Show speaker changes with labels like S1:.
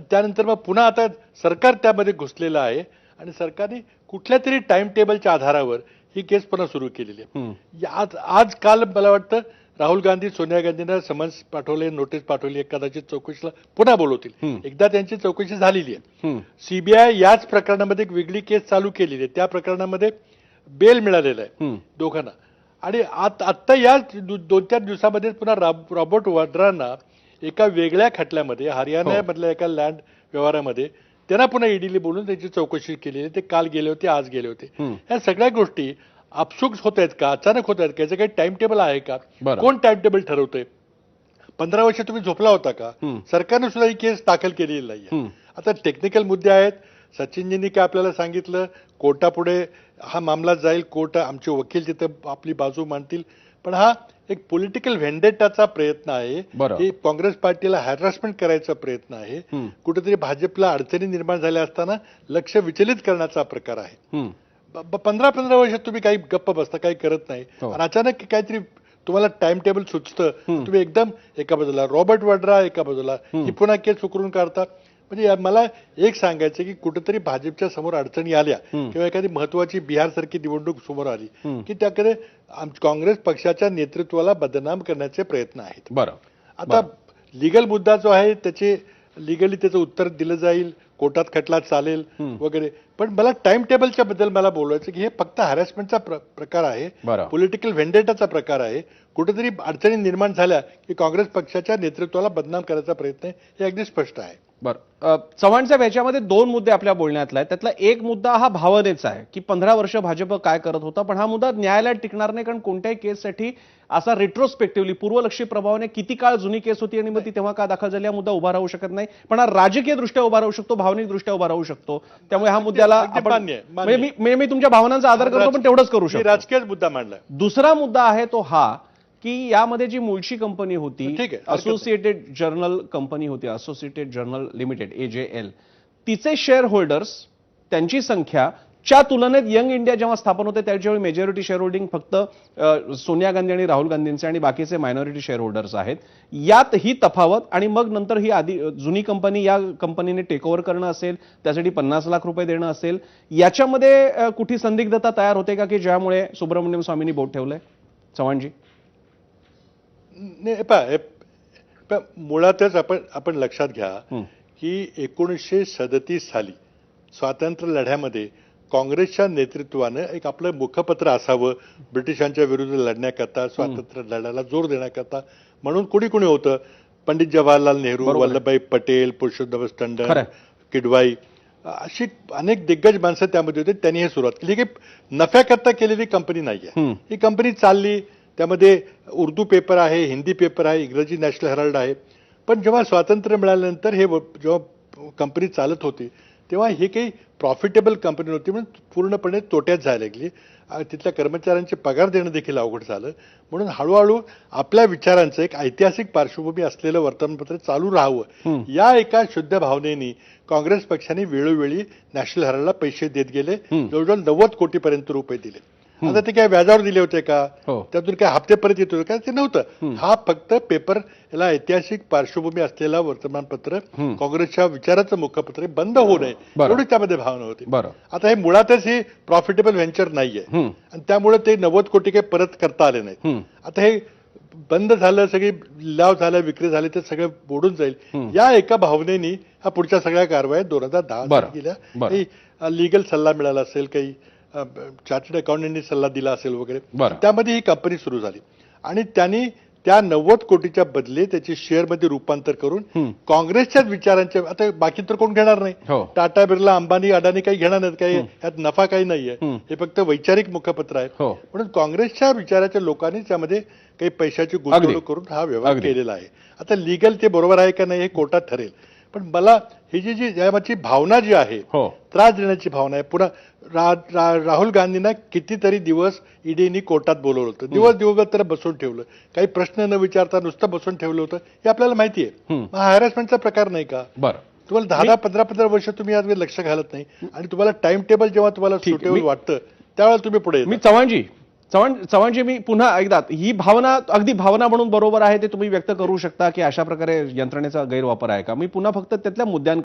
S1: त्यानंतर मग पुन्हा आता सरकार त्यामध्ये घुसलेलं आहे आणि सरकारने कुठल्या तरी टाइम टेबलच्या आधारावर ही केस पुन्हा सुरू केलेली आहे आज आज काल मला वाटतं राहुल गांधी सोनिया गांधींना समन्स पाठवले नोटीस पाठवली कदाचित चौकशीला पुन्हा बोलवतील. एकदा त्यांची चौकशी झालेली आहे. सीबीआय याच प्रकरणामध्ये एक वेगळी केस चालू केलेली आहे त्या प्रकरणामध्ये बेल मिळालेलं आहे. दोघांना आणि आत- आत्ता या दोन चार दिवसामध्ये पुन्हा राब- रॉबर्ट वाड्रांना एका वेगळ्या खटल्यामध्ये हरियाणामधल्या एका लँड व्यवहारामध्ये त्यांना पुन्हा ईडीने बोलून त्याची चौकशी केली. ते काल गेले होते आज गेले होते. या सगळ्या गोष्टी आपसुक होत आहेत का? अचानक होत आहेत का? याचं काही टाइम टेबल आहे का. कोण टाइम टेबल ठरवतंय? पंधरा वर्ष तुम्ही झोपला होता का. सरकारने सुद्धा ही केस दाखल केलेली
S2: हम्म.
S1: आता टेक्निकल मुद्दे आहेत. सचिनजींनी काय आपल्याला सांगितलं? कोर्टापुढे हा मामला जाईल कोर्ट आमचे वकील तिथं आपली बाजू मांडतील. पण हा एक पॉलिटिकल व्हेंडेटाचा प्रयत्न आहे. ही काँग्रेस पार्टीला हॅरसमेंट करायचा प्रयत्न आहे. कुठेतरी भाजपला अडचणी निर्माण झाल्या असताना लक्ष विचलित करण्याचा प्रकार आहे पंधरा पंधरा वर्ष तुम्ही काही गप्प बसता काही करत नाही
S2: हो.
S1: आणि अचानक काहीतरी तुम्हाला टाइम टेबल सुचतं. तुम्ही एकदम एका बाजूला रॉबर्ट वड्रा एका बाजूला ही पुन्हा केस उकरून काढता म्हणजे मला एक सांगायचं की कुठेतरी भाजपच्या समोर अडचणी आल्या. किंवा एखादी महत्वाची बिहार सारखी निवडणूक समोर आली. की त्याकडे काँग्रेस पक्षाच्या नेतृत्वाला बदनाम करण्याचे प्रयत्न आहेत
S2: बरं
S1: आता लिगल मुद्दा जो आहे त्याचे लिगली त्याचं उत्तर दिलं जाईल कोर्टात खटला चालेल. वगैरे पण मला टाइम टेबलच्या बद्दल मला बोलायचं की हे फक्त हॅरॅसमेंटचा प्रकार आहे. पॉलिटिकल व्हेंडेटाचा प्रकार आहे कुठेतरी अडचणी निर्माण झाल्या की काँग्रेस पक्षाच्या नेतृत्वाला बदनाम करायचा प्रयत्न आहे हे अगदी स्पष्ट आहे
S2: बरं. चव्हाण साहेब याच्यामध्ये दोन मुद्दे आपल्या बोलण्यातला आहे त्यातला एक मुद्दा हा भावनेचा आहे की पंधरा वर्ष भाजप काय करत होता पण हा मुद्दा न्यायालयात टिकणार नाही कारण कोणत्याही केससाठी असा रेट्रोस्पेक्टिव्हली पूर्वलक्षी प्रभावाने किती काळ जुनी केस होती आणि मग ती तेव्हा का दाखल झाली हा मुद्दा उभा राहू शकत नाही. पण हा राजकीय दृष्ट्या उभा राहू शकतो भावनिक दृष्ट्या उभा राहू शकतो. त्यामुळे हा मुद्द्याला म्हणजे मी मी तुमच्या भावनांचा आदर करतो पण तेवढंच करू शकतो.
S1: राजकीय मुद्दा मांडला
S2: दुसरा मुद्दा आहे तो हा की यामध्ये जी मूळची कंपनी होती
S1: ठीक आहे.
S2: असोसिएटेड जर्नल कंपनी होती associated journal limited A J L तिचे शेअर होल्डर्स त्यांची संख्या च्या तुलनेत यंग इंडिया जेव्हा स्थापन होते त्याच्यावेळी मेजॉरिटी शेअर होल्डिंग फक्त सोनिया गांधी आणि राहुल गांधींचे आणि बाकीचे मायनॉरिटी शेअर होल्डर्स आहेत. यात ही तफावत आणि मग नंतर ही आधी जुनी कंपनी या कंपनीने टेक ओव्हर करणं असेल त्यासाठी पन्नास लाख रुपये देणं असेल याच्यामध्ये अ, कुठली संदिग्धता तयार होते का की ज्यामुळे सुब्रमण्यम स्वामींनी बोट ठेवलंय? चव्हाणजी.
S1: नाही, पहा, मुळातच आपण आपण लक्षात घ्या. की एकोणीसशे सदतीस साली स्वातंत्र्य लढ्यामध्ये काँग्रेसच्या नेतृत्वानं एक आपलं मुखपत्र असावं ब्रिटिशांच्या विरुद्ध लढण्याकरता स्वातंत्र्य लढ्याला जोर देण्याकरता म्हणून कुणी कुणी होतं पंडित जवाहरलाल नेहरू
S2: आहे.
S1: वल्लभभाई पटेल पुरुषोत्तम. टंडन किडवाई अशी अनेक दिग्गज माणसं त्यामध्ये होते त्यांनी हे सुरुवात केली काही नफ्याकरता केलेली कंपनी नाहीये
S2: हं.
S1: ही कंपनी चालली त्यामध्ये उर्दू पेपर आहे हिंदी पेपर आहे इंग्रजी नॅशनल हेराल्ड आहे. पण जेव्हा स्वातंत्र्य मिळाल्यानंतर हे जेव्हा कंपनी चालत होती तेव्हा ही काही प्रॉफिटेबल कंपनी नव्हती म्हणून पूर्णपणे तोट्यात जायला लागली. तिथल्या कर्मचाऱ्यांचे पगार देणं देखील अवघड झालं. म्हणून हळूहळू आपल्या विचारांचं एक ऐतिहासिक पार्श्वभूमी असलेलं वर्तमानपत्र चालू राहावं. या एका शुद्ध भावनेनी काँग्रेस पक्षाने वेळोवेळी नॅशनल हेराल्डला पैसे देत गेले. जवळजवळ नव्वद कोटीपर्यंत रुपये दिले. आता ते काय व्याजावर दिले होते का
S2: हो.
S1: त्यातून काय हप्ते परत येत होते का ते नव्हतं हा फक्त पेपर याला ऐतिहासिक पार्श्वभूमी असलेला वर्तमानपत्र
S2: हं.
S1: काँग्रेसच्या विचाराचं मुखपत्र हे बंद होऊ नये. एवढी त्यामध्ये भावना होती आता हे मुळातच हे प्रॉफिटेबल व्हेंचर नाहीये
S2: हं.
S1: आणि त्यामुळे ते नव्वद कोटी काही परत करता आले नाहीत
S2: हं.
S1: आता हे बंद झालं सगळी लिलाव झाला विक्री झाली तर सगळं बुडून
S2: हं.
S1: जाईल या एका भावनेनी ह्या पुढच्या सगळ्या कारवाया दोन हजार दहा. काही लिगल सल्ला मिळाला असेल काही चार्टर्ड अकाउंटंटनी सल्ला दिला असेल वगैरे. त्यामध्ये ही कंपनी सुरू झाली आणि त्यांनी त्या नव्वद कोटीच्या बदले त्याचे शेअरमध्ये रूपांतर करून. काँग्रेसच्याच विचारांचे आता बाकी तर कोण घेणार नाही
S2: हो.
S1: टाटा बिर्ला अंबानी अडाणी काही घेणार नाहीत काही यात नफा काही नाहीये
S2: हं.
S1: फक्त वैचारिक मुखपत्र आहे
S2: हो.
S1: म्हणून काँग्रेसच्या विचाराच्या लोकांनी त्यामध्ये काही पैशाची गुंतवणूक करून हा व्यवहार. केलेला आहे आता लिगल ते बरोबर आहे का नाही हे कोर्टात ठरेल पण मला ही जी जी याची भावना जी आहे
S2: हो.
S1: त्रास देण्याची भावना आहे. पुन्हा रा, रा, राहुल गांधींना कितीतरी दिवस ईडीनी कोर्टात बोलवलं होतं. दिवस दिवस तर बसून ठेवलं. काही प्रश्न न विचारता नुसतं बसून ठेवलं होतं. हे आपल्याला माहिती आहे.
S2: हं.
S1: हॅरॅसमेंटचा प्रकार नाही का?
S2: बरं.
S1: तुम्हाला दहा दहा पंधरा पंधरा वर्ष तुम्ही यात लक्ष घालत नाही. आणि तुम्हाला टाइम टेबल जेव्हा तुम्हाला. सुटेबल वाटतं त्यावेळेला तुम्ही पुढे.
S2: मी चव्हाणजी चव्हाण चव्हाणजी मी पुन्हा एकदा ही भावना अगदी भावना म्हणून बरोबर आहे ते तुम्ही व्यक्त करू शकता की अशा प्रकारे यंत्रणेचा गैरवापर आहे का? मी पुन्हा फक्त त्यातल्या मुद्द्यां